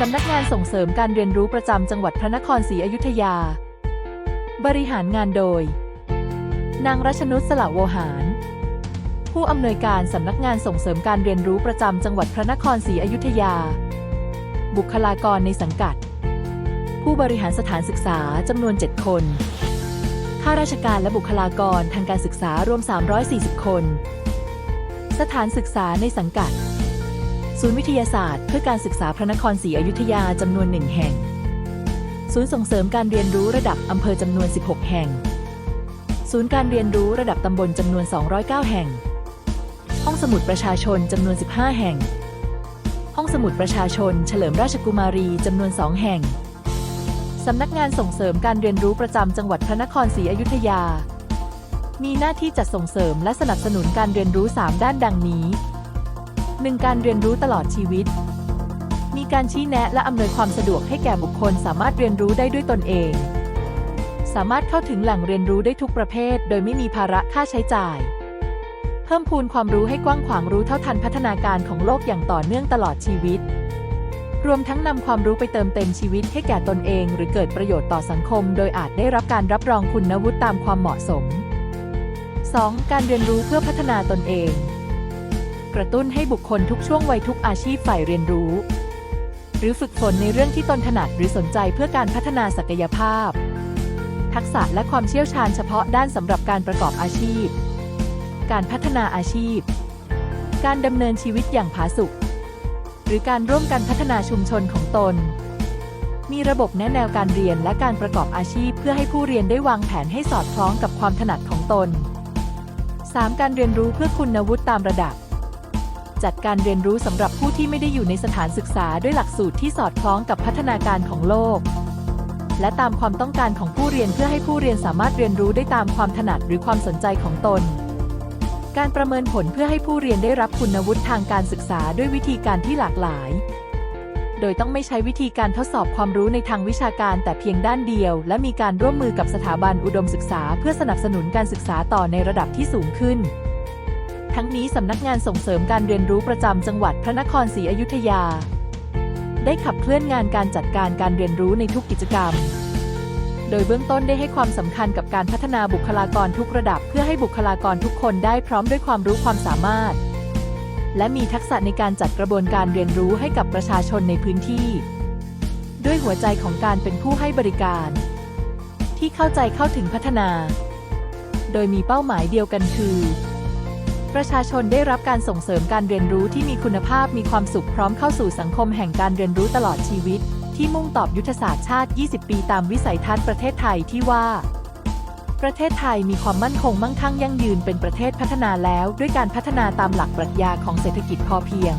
สำนักงานส่งเสริมการเรียนรู้ประจำจังหวัดพระนครศรีอยุธยา บริหารงานโดย นางรัชนุชสละโวหาร ผู้อำนวยการสำนักงานส่งเสริมการเรียนรู้ประจำจังหวัดพระนครศรีอยุธยา บุคลากรในสังกัด ผู้บริหารสถานศึกษาจำนวน 7 คน ข้าราชการและบุคลากรทางการศึกษารวม 340 คน สถานศึกษาในสังกัด ศูนย์วิทยาศาสตร์ เพื่อการศึกษาพระนครศรีอยุธยาจำนวนหนึ่งแห่ง ศูนย์ส่งเสริมการเรียนรู้ระดับอำเภอจำนวน 16 แห่ง ศูนย์การเรียนรู้ระดับตำบลจำนวน 209 แห่ง ห้องสมุดประชาชนจำนวน 15 แห่ง ห้องสมุดประชาชน เฉลิมราชกุมารีจำนวน 2 แห่ง สำนักงานส่งเสริมการเรียนรู้ประจำจังหวัดพระนครศรีอยุธยา มีหน้าที่จัดส่งเสริมและสนับสนุนการเรียนรู้ 3 ด้านดังนี้ 1. การเรียนรู้ตลอดชีวิต มีการชี้แนะและอำนวยความสะดวกให้แก่บุคคลสามารถเรียนรู้ได้ด้วยตนเอง สามารถเข้าถึงแหล่งเรียนรู้ได้ทุกประเภท โดยไม่มีภาระค่าใช้จ่าย เพิ่มพูนความรู้ให้กว้างขวางรู้เท่าทันพัฒนาการของโลกอย่างต่อเนื่องตลอดชีวิต รวมทั้งนำความรู้ไปเติมเต็มชีวิตให้แก่ตนเอง หรือเกิดประโยชน์ต่อสังคม โดยอาจได้รับการรับรองคุณวุฒิตามความเหมาะสม 2. การเรียนรู้เพื่อพัฒนาตนเอง กระตุ้นให้บุคคลทุกช่วงวัยทุกอาชีพฝ่ายเรียนรู้ หรือฝึกฝนในเรื่องที่ตนถนัดหรือสนใจเพื่อการพัฒนาศักยภาพ ทักษะและความเชี่ยวชาญเฉพาะด้านสำหรับการประกอบอาชีพ การพัฒนาอาชีพ การดำเนินชีวิตอย่างผาสุก หรือการร่วมกันพัฒนาชุมชนของตน มีระบบแนะแนวการเรียนและการประกอบอาชีพ เพื่อให้ผู้เรียนได้วางแผนให้สอดคล้องกับความถนัดของตน 3. การเรียนรู้เพื่อคุณวุฒิตามระดับ จัดการเรียนรู้สำหรับผู้ที่ไม่ได้อยู่ในสถานศึกษาด้วยหลักสูตรที่สอดคล้องกับพัฒนาการของโลก และตามความต้องการของผู้เรียนเพื่อให้ผู้เรียนสามารถเรียนรู้ได้ตามความถนัดหรือความสนใจของตน การประเมินผลเพื่อให้ผู้เรียนได้รับคุณวุฒิทางการศึกษาด้วยวิธีการที่หลากหลาย โดยต้องไม่ใช้วิธีการทดสอบความรู้ในทางวิชาการแต่เพียงด้านเดียว และมีการร่วมมือกับสถาบันอุดมศึกษา เพื่อสนับสนุนการศึกษาต่อในระดับที่สูงขึ้น ทั้งนี้สำนักงานส่งเสริมการเรียนรู้ประจำจังหวัดพระนครศรีอยุธยา ได้ขับเคลื่อนงานการจัดการการเรียนรู้ในทุกกิจกรรม โดยเบื้องต้นได้ให้ความสำคัญกับการพัฒนาบุคลากรทุกระดับ เพื่อให้บุคลากรทุกคนได้พร้อมด้วยความรู้ความสามารถ และมีทักษะในการจัดกระบวนการเรียนรู้ให้กับประชาชนในพื้นที่ ด้วยหัวใจของการเป็นผู้ให้บริการ ที่เข้าใจเข้าถึงพัฒนา โดยมีเป้าหมายเดียวกันคือ ประชาชนได้รับการส่งเสริมการเรียนรู้ที่มีคุณภาพมีความสุขพร้อมเข้าสู่สังคมแห่งการเรียนรู้ตลอดชีวิต ที่มุ่งตอบยุทธศาสตร์ชาติ 20 ปีตามวิสัยทัศน์ประเทศไทยที่ว่า ประเทศไทยมีความมั่นคงมั่งคั่งยั่งยืนเป็นประเทศพัฒนาแล้ว ด้วยการพัฒนาตามหลักปรัชญาของเศรษฐกิจพอเพียง